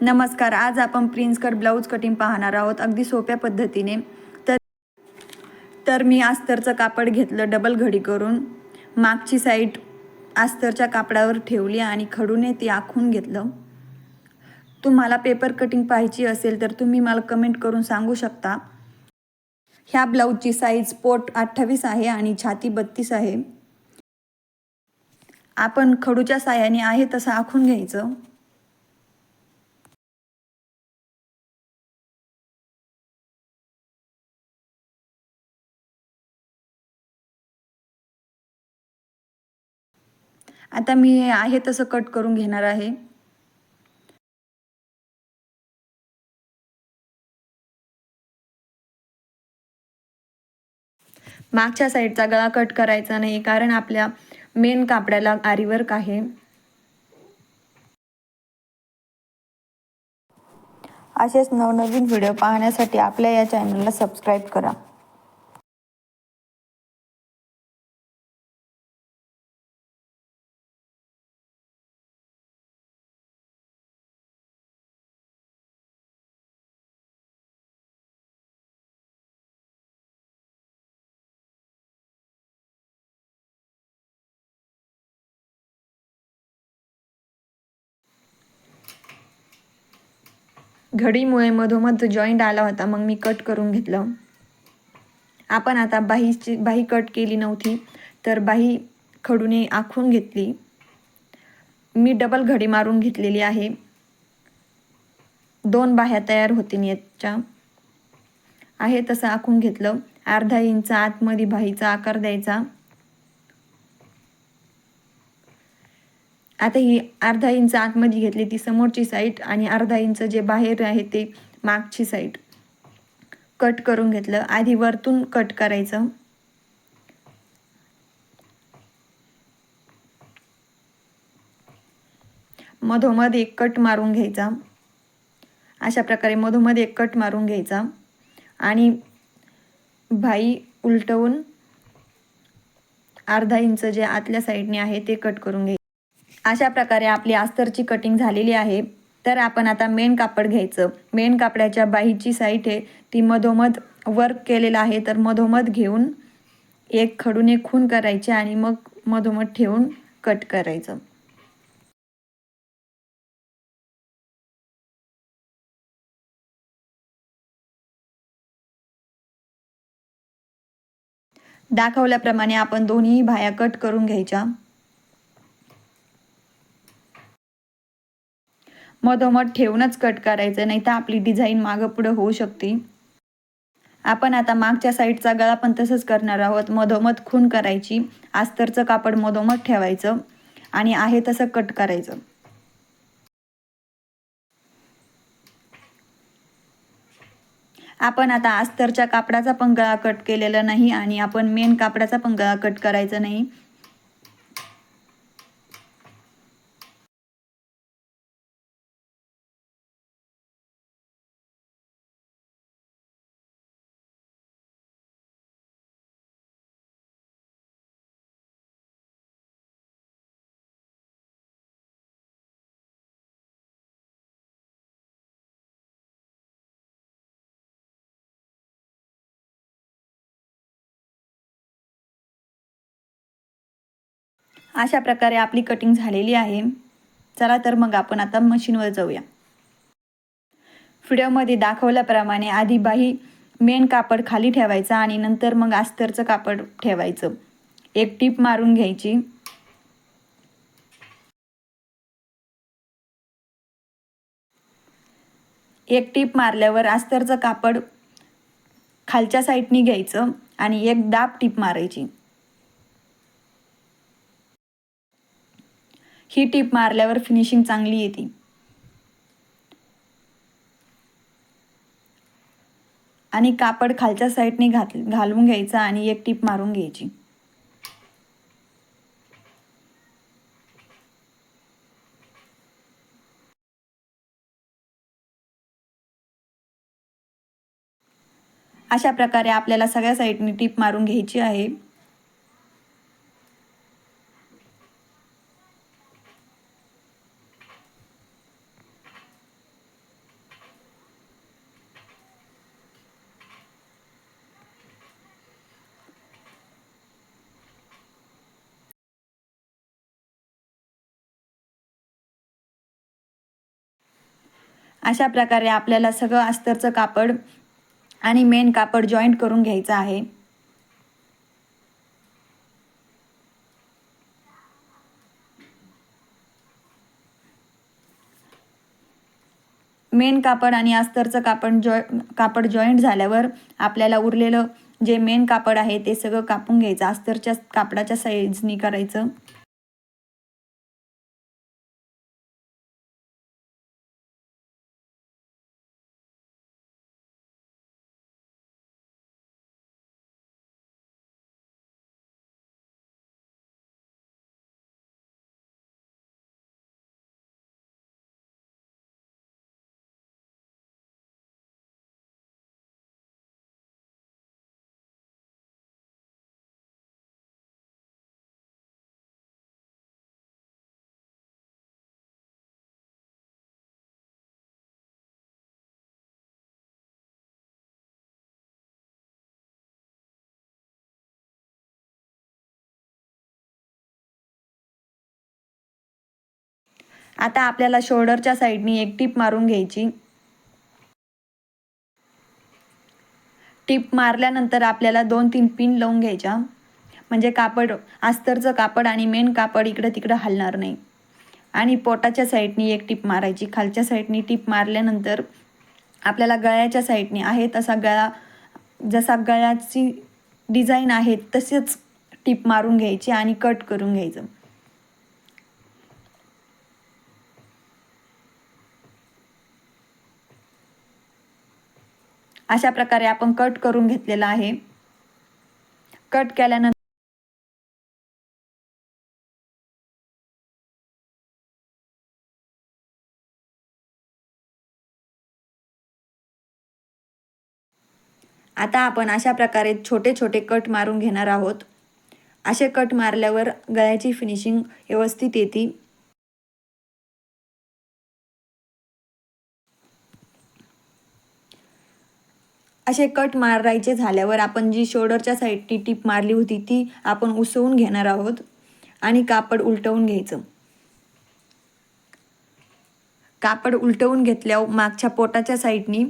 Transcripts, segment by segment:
नमस्कार आज आपण प्रिन्स कट ब्लाऊज कटिंग पाहणार आहोत. अगदी सोप्या पद्धतीने. तर तर मी अस्तरचं कापड घेतलं डबल घडी करून. मागची साईड आस्तरच्या कापडावर ठेवली आणि खडूने ती आखून घेतलं. तुम्हाला पेपर कटिंग पाहिजे असेल तर तुम्ही मला कमेंट करून सांगू शकता. ह्या ब्लाऊजची साईज पोट अठ्ठावीस आहे आणि छाती बत्तीस आहे. आपण खडूच्या साह्याने आहे तसं आखून घ्यायचं. आता मी आहे तसं कट करून घेणार आहे. मागच्या साईडचा गळा कट करायचा नाही कारण आपल्या मेन कापड्याला आरीवर्क आहे. असेच नवनवीन व्हिडिओ पाहण्यासाठी आपल्या या चॅनलला सबस्क्राईब करा. घडीमुळे मधोमध जॉईंट आला होता मग मी कट करून घेतलं. आपण आता बाहीची बाही कट केली नव्हती तर बाही खडूने आखून घेतली. मी डबल घडी मारून घेतलेली आहे. दोन बाह्या तयार होतील याच्या. आहे तसं आखून घेतलं. अर्धा इंच आतमध्ये बाहीचा आकार द्यायचा. आता ही अर्धा इंच आतमध्ये घेतली ती समोरची साईड आणि अर्धा इंच जे बाहेर आहे ते मागची साईड कट करून घेतलं. आधी वरतून कट करायचं. मधोमध एक कट मारून घ्यायचा. अशा प्रकारे मधोमध एक कट मारून घ्यायचा. आणि भाई उलटवून अर्धा इंच जे आतल्या साईडने आहे ते कट करून घ्यायचं. अशा प्रकारे आपली अस्तरची कटिंग झालेली आहे. तर आपण आता मेन कापड घ्यायचं. मेन कापडाच्या बाहीची साईट आहे. ती मधोमध वर्क केलेलं आहे. तर मधोमध घेऊन एक खडून एक खून करायचे आणि मग मधोमध ठेवून कट करायचं. दाखवल्याप्रमाणे आपण दोन्ही भाया कट करून घ्यायच्या. मधोमध ठेवूनच कट करायचं नाही तर आपली डिझाईन मागं पुढं होऊ शकते. आपण आता मागच्या साईडचा गळा पण तसंच करणार आहोत. मधोमध खून करायची आस्तरचं कापड मधोमध ठेवायचं आणि आहे तसं कट करायचं. आपण आता अस्तरच्या कापडाचा पण गळा कट केलेला नाही आणि आपण मेन कापडाचा पण गळा कट करायचा नाही. अशा प्रकारे आपली कटिंग झालेली आहे. चला तर मग आपण आता मशीनवर जाऊया. व्हिडिओमध्ये दाखवल्याप्रमाणे आधी बाही मेन कापड खाली ठेवायचा आणि नंतर मग अस्तरचं कापड ठेवायचं. एक टीप मारून घ्यायची. एक टीप मारल्यावर अस्तरचं कापड खालच्या साईडनी घ्यायचं आणि एक दाब टीप मारायची. ही टीप मारल्यावर फिनिशिंग चांगली येते. आणि कापड खालच्या साईडने घात घालून घ्यायचा आणि एक टीप मारून घ्यायची. अशा प्रकारे आपल्याला सगळ्या साईडने टीप मारून घ्यायची आहे. अशा प्रकारे आपल्याला सगळं अस्तरचं कापड आणि मेन कापड जॉईंट करून घ्यायचं आहे. मेन कापड आणि अस्तरचं कापड जॉ कापड जॉईंट झाल्यावर आपल्याला उरलेलं जे मेन कापड आहे ते सगळं कापून घ्यायचं अस्तरच्या कापडाच्या साईजनी करायचं. आता आपल्याला शोल्डरच्या साईडनी एक टीप मारून घ्यायची. टीप मारल्यानंतर आपल्याला दोन तीन पिन लावून घ्यायच्या. म्हणजे कापड अस्तरचं कापड आणि मेन कापड इकडं तिकडं हलणार नाही. आणि पोटाच्या साईडनी एक टीप मारायची. खालच्या साईडनी टीप मारल्यानंतर आपल्याला गळ्याच्या साईडनी आहे तसा गळा जसा गळ्याची डिझाईन आहे तसेच टीप मारून घ्यायची आणि कट करून घ्यायचं. अशा प्रकारे आपण कट करून घेतलेला आहे. कट केल्यानंतर आता आपण अशा प्रकारे छोटे छोटे कट मारून घेणार आहोत. असे कट मारल्यावर गळ्याची फिनिशिंग व्यवस्थित येते. असे कट मारायचे झाल्यावर आपण जी शोल्डरच्या साईडनी टीप मारली होती ती आपण उसवून घेणार आहोत आणि कापड उलटवून घ्यायचं. कापड उलटवून घेतल्यावर मागच्या पोटाच्या साईडनी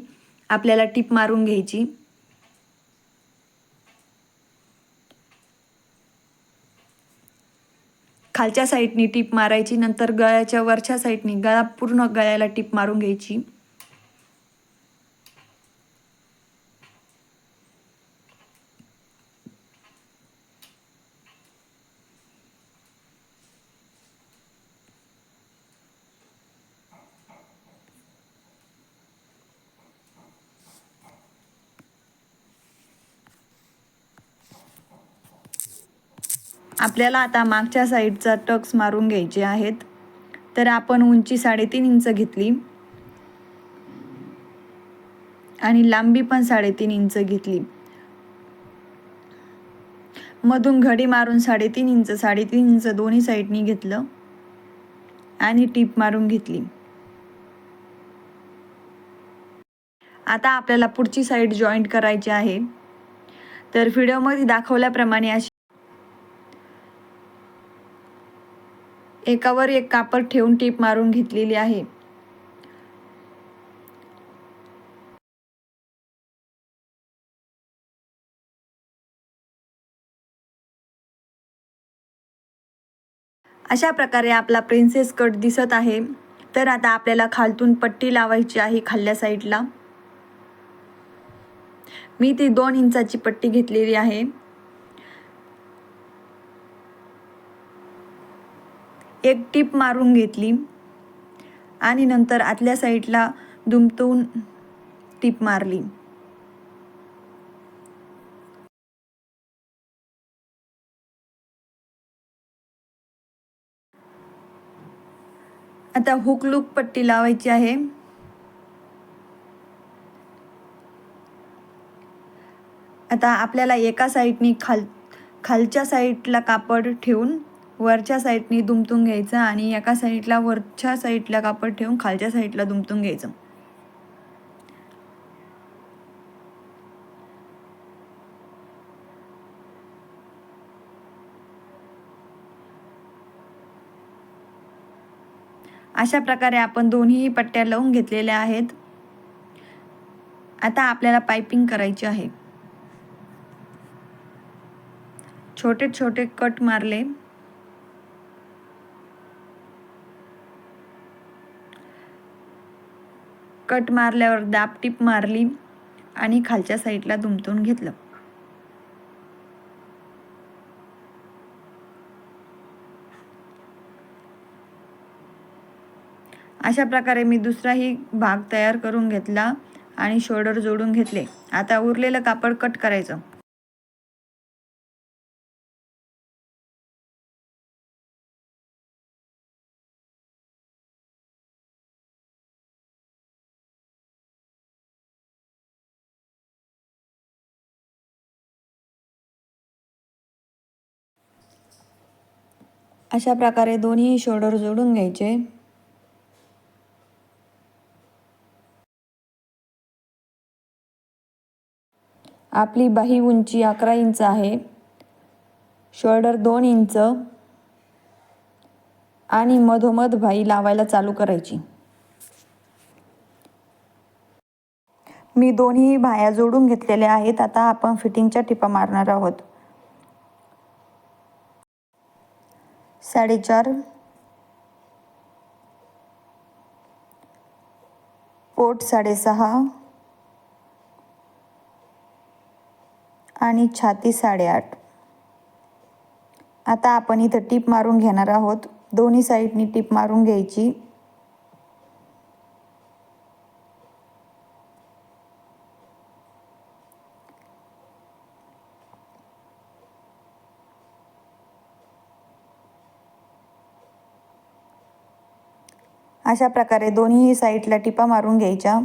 आपल्याला टीप मारून घ्यायची. खालच्या साईडनी टीप मारायची नंतर गळ्याच्या वरच्या साईडनी गळा पूर्ण गळ्याला टीप मारून घ्यायची. आपल्याला आता मागच्या साईडचा टक्स मारून घ्यायचे आहेत. तर आपण उंची साडेतीन इंच घेतली. आणि लांबी पण साडेतीन इंच घेतली. मधून घडी मारून साडेतीन इंच साडेतीन इंच दोन्ही साईडनी घेतलं. आणि टीप मारून घेतली. आता आपल्याला पुढची साईड जॉईंट करायची आहे. तर व्हिडिओमध्ये दाखवल्याप्रमाणे अशी एकावर एक कापड ठेवून टीप मारून घेतलेली आहे. अशा प्रकारे आपला प्रिन्सेस कट दिसत आहे. तर आता आपल्याला खालतून पट्टी लावायची आहे खाल्ल्या साईडला मी ती दोन इंचाची पट्टी घेतलेली आहे. एक टीप मारून घेतली आणि नंतर आतल्या साईडला दुमतवून टीप मारली. आता हुक लूक पट्टी लावायची आहे. आता आपल्याला एका साईडनी खाल खालच्या साईडला कापड ठेवून वरच्या साईडनी दुमतून घ्यायचं आणि एका साईडला वरच्या साईडला कापड ठेवून खालच्या साईडला दुमतून घ्यायचं. अशा प्रकारे आपण दोन्हीही पट्ट्या लावून घेतलेल्या आहेत. आता आपल्याला पायपिंग करायची आहे. छोटे छोटे कट मारले. कट मारल्यावर दाब टीप मारली आणि खालच्या साईडला दुमतून घेतलं. अशा प्रकारे मी दुसराही भाग तयार करून घेतला आणि शोल्डर जोडून घेतले. आता उरलेलं कापड कट करायचं. अशा प्रकारे दोन्ही शोल्डर जोडून घ्यायचे. आपली बाही उंची अकरा इंच आहे. शोल्डर दोन इंच आणि मधोमध बाही लावायला चालू करायची. मी दोन्ही बाया जोडून घेतलेल्या आहेत. आता आपण फिटिंगच्या टिपा मारणार आहोत. साडेचार. पोट साडेसहा. आणि छाती साडेआठ. आता आपण इथं टीप मारून घेणार आहोत. दोन्ही साईडनी टीप मारून घ्यायची. अशा प्रकारे दोन्ही साईडला टिपा मारून घ्यायच्या.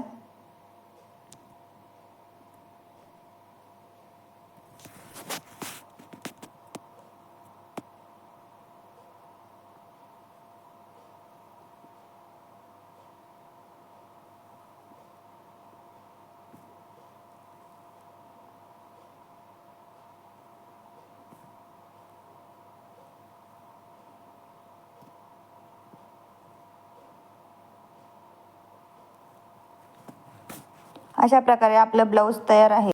अशा प्रकारे आपलं ब्लाऊज तयार आहे.